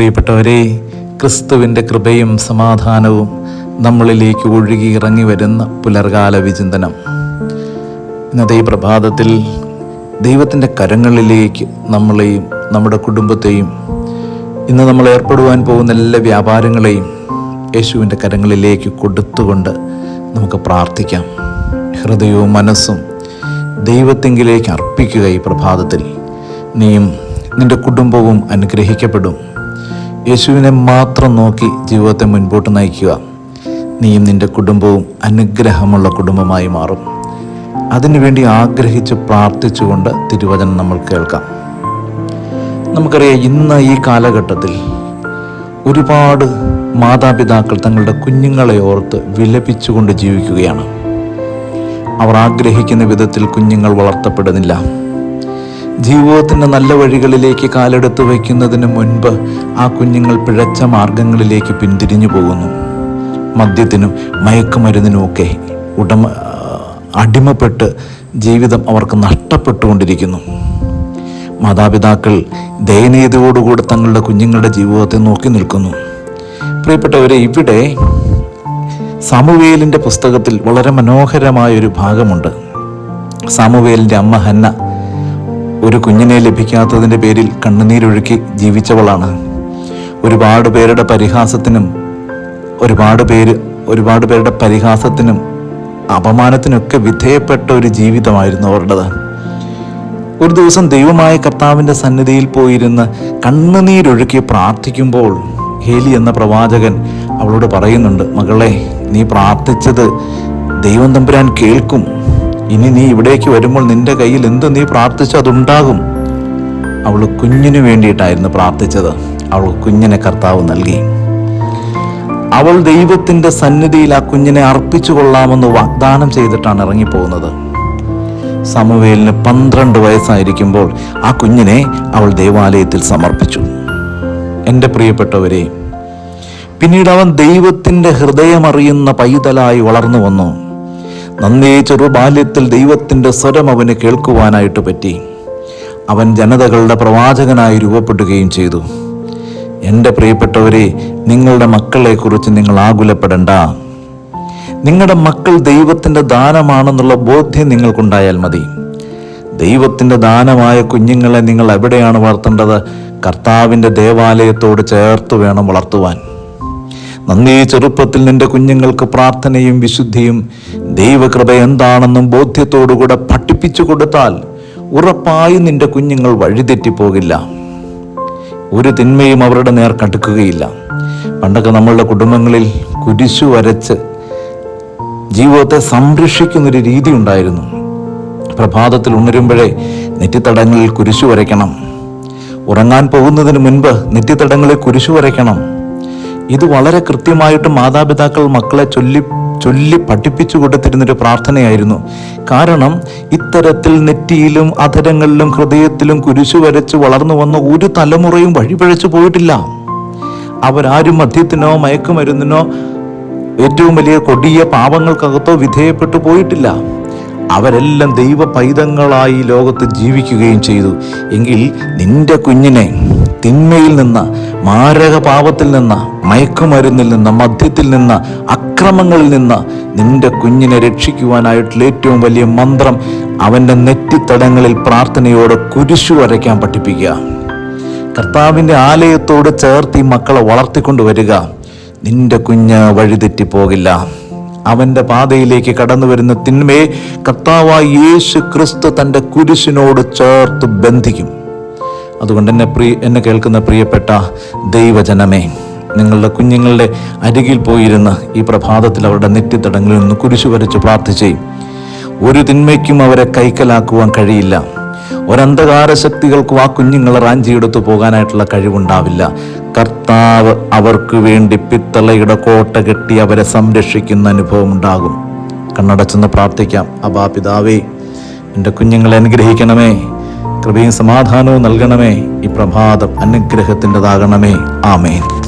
പ്രിയപ്പെട്ടവരെ ക്രിസ്തുവിന്റെ കൃപയും സമാധാനവും നമ്മളിലേക്ക് ഒഴുകി ഇറങ്ങി വരുന്ന പുലർകാല വിചിന്തനം. ഇന്നത്തെ ഈ പ്രഭാതത്തിൽ ദൈവത്തിന്റെ കരങ്ങളിലേക്ക് നമ്മളെയും നമ്മുടെ കുടുംബത്തെയും ഇന്ന് നമ്മൾ ഏർപ്പെടുവാൻ പോകുന്ന എല്ലാ വ്യാപാരങ്ങളെയും യേശുവിന്റെ കരങ്ങളിലേക്ക് കൊടുത്തുകൊണ്ട് നമുക്ക് പ്രാർത്ഥിക്കാം. ഹൃദയവും മനസ്സും ദൈവത്തെങ്കിലേക്ക് അർപ്പിക്കുക ഈ പ്രഭാതത്തിൽ. നീയും നിന്റെ കുടുംബവും അനുഗ്രഹിക്കപ്പെടും. യേശുവിനെ മാത്രം നോക്കി ജീവിതത്തെ മുൻപോട്ട് നയിക്കുക. നീയും നിന്റെ കുടുംബവും അനുഗ്രഹമുള്ള കുടുംബമായി മാറും. അതിനുവേണ്ടി ആഗ്രഹിച്ച് പ്രാർത്ഥിച്ചുകൊണ്ട് തിരുവചനം നമ്മൾ കേൾക്കാം. നമുക്കറിയാം ഇന്ന് ഈ കാലഘട്ടത്തിൽ ഒരുപാട് മാതാപിതാക്കൾ തങ്ങളുടെ കുഞ്ഞുങ്ങളെ ഓർത്ത് വിലപിച്ചുകൊണ്ട് ജീവിക്കുകയാണ്. അവർ ആഗ്രഹിക്കുന്ന വിധത്തിൽ കുഞ്ഞുങ്ങൾ വളർത്തപ്പെടുന്നില്ല. ജീവിതത്തിന്റെ നല്ല വഴികളിലേക്ക് കാലെടുത്ത് വയ്ക്കുന്നതിന് മുൻപ് ആ കുഞ്ഞുങ്ങൾ പിഴച്ച മാർഗങ്ങളിലേക്ക് പിന്തിരിഞ്ഞു പോകുന്നു. മദ്യത്തിനും മയക്കുമരുന്നിനുമൊക്കെ ഉടമ അടിമപ്പെട്ട് ജീവിതം അവർക്ക് നഷ്ടപ്പെട്ടുകൊണ്ടിരിക്കുന്നു. മാതാപിതാക്കൾ ദയനീയതയോടുകൂടെ തങ്ങളുടെ കുഞ്ഞുങ്ങളുടെ ജീവിതത്തെ നോക്കി നിൽക്കുന്നു. പ്രിയപ്പെട്ടവരെ ഇവിടെ സാമുവേലിന്റെ പുസ്തകത്തിൽ വളരെ മനോഹരമായ ഒരു ഭാഗമുണ്ട്. സാമുവേലിന്റെ അമ്മ ഹന്ന ഒരു കുഞ്ഞിനെ ലഭിക്കാത്തതിന്റെ പേരിൽ കണ്ണുനീരൊഴുക്കി ജീവിച്ചവളാണ്. ഒരുപാട് പേരുടെ പരിഹാസത്തിനും ഒരുപാട് പേര് ഒരുപാട് പേരുടെ പരിഹാസത്തിനും അപമാനത്തിനൊക്കെ വിധേയപ്പെട്ട ഒരു ജീവിതമായിരുന്നു അവരുടേത്. ഒരു ദിവസം ദൈവമായ കർത്താവിന്റെ സന്നിധിയിൽ പോയിരുന്ന് കണ്ണുനീരൊഴുക്കി പ്രാർത്ഥിക്കുമ്പോൾ ഹേലി എന്ന പ്രവാചകൻ അവളോട് പറയുന്നുണ്ട് മകളെ നീ പ്രാർത്ഥിച്ചത് ദൈവം തമ്പുരാൻ കേൾക്കും. ഇനി നീ ഇവിടേക്ക് വരുമ്പോൾ നിന്റെ കയ്യിൽ എന്ത് നീ പ്രാർത്ഥിച്ചതുണ്ടാകും അവൾ കുഞ്ഞിനു വേണ്ടിയിട്ടായിരുന്നു പ്രാർത്ഥിച്ചത്. അവൾ കുഞ്ഞിനെ കർത്താവ് നൽകി. അവൾ ദൈവത്തിന്റെ സന്നിധിയിൽ ആ കുഞ്ഞിനെ അർപ്പിച്ചു കൊള്ളാമെന്ന് വാഗ്ദാനം ചെയ്തിട്ടാണ് ഇറങ്ങിപ്പോകുന്നത്. സമവേലിന് പന്ത്രണ്ട് വയസ്സായിരിക്കുമ്പോൾ ആ കുഞ്ഞിനെ അവൾ ദേവാലയത്തിൽ സമർപ്പിച്ചു. എന്റെ പ്രിയപ്പെട്ടവരെ പിന്നീട് അവൻ ദൈവത്തിന്റെ ഹൃദയമറിയുന്ന പൈതലായി വളർന്നു വന്നു. നന്നേ ചെറുബാല്യത്തിൽ ദൈവത്തിന്റെ സ്വരം അവന് കേൾക്കുവാനായിട്ട് പറ്റി. അവൻ ജനതകളുടെ പ്രവാചകനായി രൂപപ്പെടുകയും ചെയ്തു. എന്റെ പ്രിയപ്പെട്ടവരെ നിങ്ങളുടെ മക്കളെക്കുറിച്ച് നിങ്ങൾ ആകുലപ്പെടണ്ട. നിങ്ങളുടെ മക്കൾ ദൈവത്തിന്റെ ദാനമാണെന്നുള്ള ബോധ്യം നിങ്ങൾക്കുണ്ടായാൽ മതി. ദൈവത്തിന്റെ ദാനമായ കുഞ്ഞുങ്ങളെ നിങ്ങൾ എവിടെയാണ് വളർത്തേണ്ടത്? കർത്താവിന്റെ ദേവാലയത്തോട് ചേർത്ത് വേണം വളർത്തുവാൻ. നന്ദി ചെറുപ്പത്തിൽ നിന്റെ കുഞ്ഞുങ്ങൾക്ക് പ്രാർത്ഥനയും വിശുദ്ധിയും ദൈവകൃപ എന്താണെന്നും ബോധ്യത്തോടുകൂടെ പഠിപ്പിച്ചു കൊടുത്താൽ ഉറപ്പായി നിന്റെ കുഞ്ഞുങ്ങൾ വഴിതെറ്റിപ്പോകില്ല. ഒരു തിന്മയും അവരുടെ നേർ കടുക്കുകയില്ല. പണ്ടൊക്കെ നമ്മളുടെ കുടുംബങ്ങളിൽ കുരിശു വരച്ച് ജീവിതത്തെ സംരക്ഷിക്കുന്നൊരു രീതി ഉണ്ടായിരുന്നു. പ്രഭാതത്തിൽ ഉണരുമ്പോഴേ നെറ്റിത്തടങ്ങളിൽ കുരിശു വരയ്ക്കണം. ഉറങ്ങാൻ പോകുന്നതിന് മുൻപ് നെറ്റിത്തടങ്ങളിൽ കുരിശു വരയ്ക്കണം. ഇത് വളരെ കൃത്യമായിട്ട് മാതാപിതാക്കൾ മക്കളെ ചൊല്ലി ചൊല്ലി പഠിപ്പിച്ചു കൊടുത്തിരുന്നൊരു പ്രാർത്ഥനയായിരുന്നു. കാരണം ഇത്തരത്തിൽ നെറ്റിയിലും അധരങ്ങളിലും ഹൃദയത്തിലും കുരിശു വരച്ച് വളർന്നു വന്ന ഒരു തലമുറയും വഴിപഴച്ചു പോയിട്ടില്ല. അവരാരും മദ്യത്തിനോ മയക്കുമരുന്നിനോ ഏറ്റവും വലിയ കൊടിയ പാപങ്ങൾക്കകത്തോ വിധേയപ്പെട്ടു പോയിട്ടില്ല. അവരെല്ലാം ദൈവ പൈതങ്ങളായി ലോകത്ത് ജീവിക്കുകയും ചെയ്തു. എങ്കിൽ നിന്റെ കുഞ്ഞിനെ തിന്മയിൽ നിന്ന് മാരക പാപത്തിൽ നിന്ന് മയക്കുമരുന്നിൽ നിന്ന് മദ്യത്തിൽ നിന്ന് അക്രമങ്ങളിൽ നിന്ന് നിന്റെ കുഞ്ഞിനെ രക്ഷിക്കുവാനായിട്ടുള്ള ഏറ്റവും വലിയ മന്ത്രം അവന്റെ നെറ്റിത്തടങ്ങളിൽ പ്രാർത്ഥനയോടെ കുരിശു വരയ്ക്കാൻ പഠിപ്പിക്കുക. കർത്താവിന്റെ ആലയത്തോട് ചേർത്ത് ഈ മക്കളെ വളർത്തിക്കൊണ്ടുവരിക. നിന്റെ കുഞ്ഞ് വഴിതെറ്റിപ്പോകില്ല അവന്റെ പാതയിലേക്ക് കടന്നു വരുന്ന തിന്മയെ കർത്താവായി യേശു ക്രിസ്തു തന്റെ കുരിശിനോട് ചേർത്ത് ബന്ധിക്കും. അതുകൊണ്ട് എന്നെ പ്രിയ എന്നെ കേൾക്കുന്ന പ്രിയപ്പെട്ട ദൈവജനമേ നിങ്ങളുടെ കുഞ്ഞുങ്ങളുടെ അരികിൽ പോയിരുന്ന് ഈ പ്രഭാതത്തിൽ അവരുടെ നെറ്റിത്തടങ്ങളിൽ നിന്ന് കുരിശു വരച്ച് പ്രാർത്ഥിച്ചേ ഒരു തിന്മയ്ക്കും അവരെ കൈക്കലാക്കുവാൻ കഴിയില്ല. ഒരന്ധകാര ശക്തികൾക്കും ആ കുഞ്ഞുങ്ങളെ റാഞ്ചിയെടുത്തു പോകാനായിട്ടുള്ള കഴിവുണ്ടാവില്ല. കർത്താവ് അവർക്ക് വേണ്ടി പിത്തളയുടെ കോട്ട കെട്ടി അവരെ സംരക്ഷിക്കുന്ന അനുഭവം ഉണ്ടാകും കണ്ണടച്ചെന്ന് പ്രാർത്ഥിക്കാം. അബാ പിതാവേ എന്റെ കുഞ്ഞുങ്ങളെ അനുഗ്രഹിക്കണമേ. കൃപയും സമാധാനവും നൽകണമേ. ഈ പ്രഭാതം അനുഗ്രഹത്തിന്റെതാകണമേ. ആമേൻ.